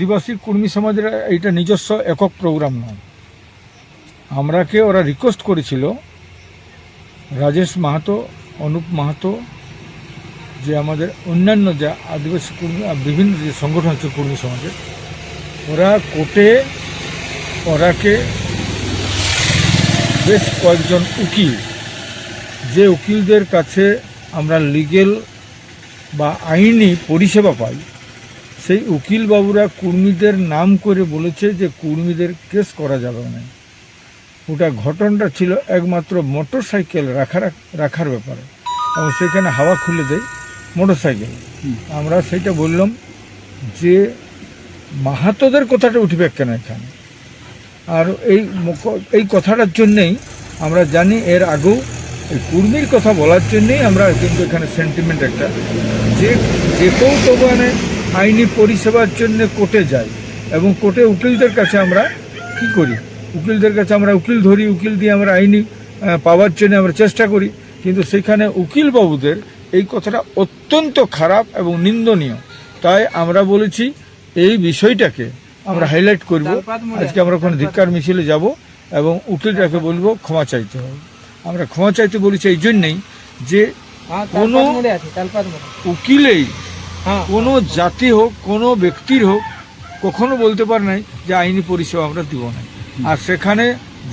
আদিবাসী কর্মী সমাজের এইটা নিজস্ব একক প্রোগ্রাম নয়। আমরাকে ওরা রিকোয়েস্ট করেছিল, রাজেশ মাহাতো, অনুপ মাহাতো, যে আমাদের অন্যান্য যা আদিবাসী কর্মী বিভিন্ন যে সংগঠন আছে কর্মী সমাজের, ওরা কোর্টে ওরাকে বেশ কয়েকজন উকিল, যে উকিলদের কাছে আমরা লিগেল বা আইনি পরিষেবা পাই সেই উকিল বাবুরা কুর্মীদের নাম করে বলেছে যে কুর্মীদের কেস করা যাবে না। ওটা ঘটনাটা ছিল একমাত্র মোটর সাইকেল রাখার রাখার ব্যাপারে। এবং সেখানে হাওয়া খুলে দেয় মোটর সাইকেল আমরা সেটা বললাম যে মাহাতোদের কথাটা উঠবে কেন এখানে? আর এই এই কথাটার জন্যেই আমরা জানি এর আগেও এই কুর্মীর কথা বলার জন্যেই আমরা কিন্তু এখানে সেন্টিমেন্ট একটা যে যে কেউ তো মানে আইনি পরিষেবার জন্য কোর্টে যাই এবং কোর্টে উকিলদের কাছে আমরা কি করি? উকিলদের কাছে আমরা উকিল ধরি উকিল দিয়ে আমরা আইনি পাওয়ার জন্য আমরা চেষ্টা করি। কিন্তু সেখানে উকিল বাবুদের এই কথাটা অত্যন্ত খারাপ এবং নিন্দনীয়। তাই আমরা বলেছি এই বিষয়টাকে আমরা হাইলাইট করব। আজকে আমরা ওখানে ধিক্কার মিছিলে যাব এবং উকিলটাকে বলব ক্ষমা চাইতে হবে। আমরা ক্ষমা চাইতে বলেছি এই জন্যেই যে কোনো উকিলেই হ্যাঁ কোনো জাতি হোক কোনো ব্যক্তির হোক কখনো বলতে পারে নাই যে আইনি পরিষেবা আমরা দিব না। আর সেখানে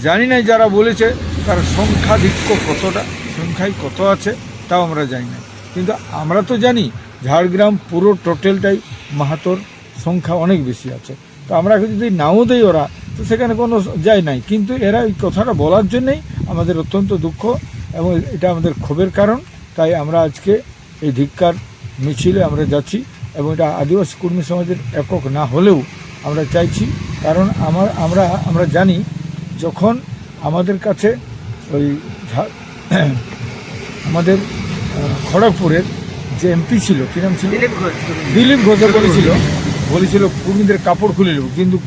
জানি না যারা বলেছে তার সংখ্যাধিক্য কতটা সংখ্যায় কত আছে তাও আমরা জানি না। কিন্তু আমরা তো জানি ঝাড়গ্রাম পুরো টোটালটাই মাহাতোর সংখ্যা অনেক বেশি আছে। তো আমরা যদি নাও দেই ওরা তো সেখানে কোনো যায় নাই। কিন্তু এরা এই কথাটা বলার জন্যেই আমাদের অত্যন্ত দুঃখ এবং এটা আমাদের ক্ষোভের কারণ। তাই আমরা আজকে এই ধিক্কার মিছিলে আমরা যাচ্ছি এবং এটা আদিবাসী কর্মী সমাজের একক না হলেও আমরা চাইছি। কারণ আমার আমরা আমরা জানি যখন আমাদের কাছে ওই আমাদের খড়গপুরের যে এমপি ছিল কী নাম ছিল? দিলীপ ঘোষ। বলেছিল বলেছিল কর্মীদের কাপড় খুলে নেব। কিন্তু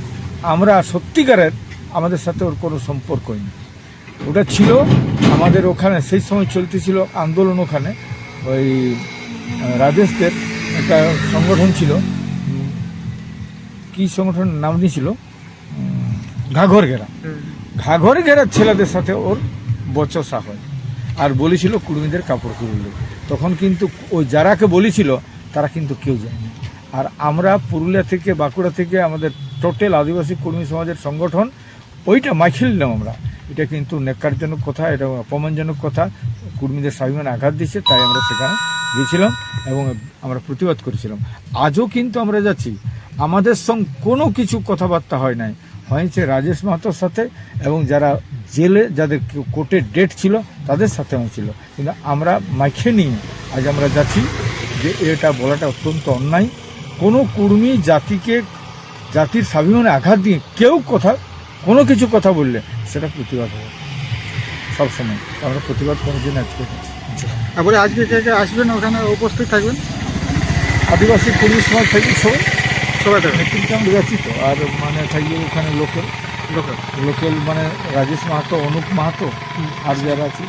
আমরা সত্যিকারের আমাদের সাথে ওর কোনো সম্পর্কই নেই ওটা ছিল আমাদের ওখানে সেই সময় চলতেছিল আন্দোলন ওখানে। ওই রাজেশদের একটা সংগঠন ছিল। কি সংগঠন নাম দিয়েছিল ঘাঘর ঘেরা। ঘাঘর ঘেরার ছেলেদের সাথে ওর বচসা হয়। আর বলেছিল কুর্মীদের কাপড় কুড়লে তখন কিন্তু ওই যারাকে বলেছিল, তারা কিন্তু কেউ যায়নি আর আমরা পুরুলিয়া থেকে, বাঁকুড়া থেকে আমাদের টোটাল আদিবাসী কর্মী সমাজের সংগঠন, ওইটা মাইখিল নিলাম আমরা। এটা কিন্তু নেকারজনক কথা, এটা অপমানজনক কথা। কর্মীদের স্বাভিমানে আঘাত দিচ্ছে, তাই আমরা সেখানে গিয়েছিলাম এবং আমরা প্রতিবাদ করেছিলাম। আজও কিন্তু আমরা যাচ্ছি। আমাদের সঙ্গে কোনো কিছু কথাবার্তা হয় নাই। হয়েছে রাজেশ মাহাতোর সাথে এবং যারা জেলে, যাদের কোর্টের ডেট ছিল, তাদের সাথে হয়েছিল কিন্তু আমরা মাইখে নিয়ে আজ আমরা যাচ্ছি যে এটা বলাটা অত্যন্ত অন্যায়। কোনো কর্মী জাতিকে, জাতির স্বাভিমানে আঘাত দিয়ে কেউ কথা, কোনো কিছু কথা বললে সেটা প্রতিবাদ হবে। সবসময়। আমরা প্রতিবাদ করার জন্য আজকে। তারপরে আজকে কে কে আসবেন ওখানে উপস্থিত থাকবেন? আদিবাসী পুলিশ সবাই থাকবে সবাই? সবাই থাকবে। কিন্তু আমি যাচ্ছি তো আর মানে থাকবে ওখানে লোকেল। লোকাল। লোকাল মানে রাজেশ মাহাতো অনুপ মাহাতো আর যারা আছে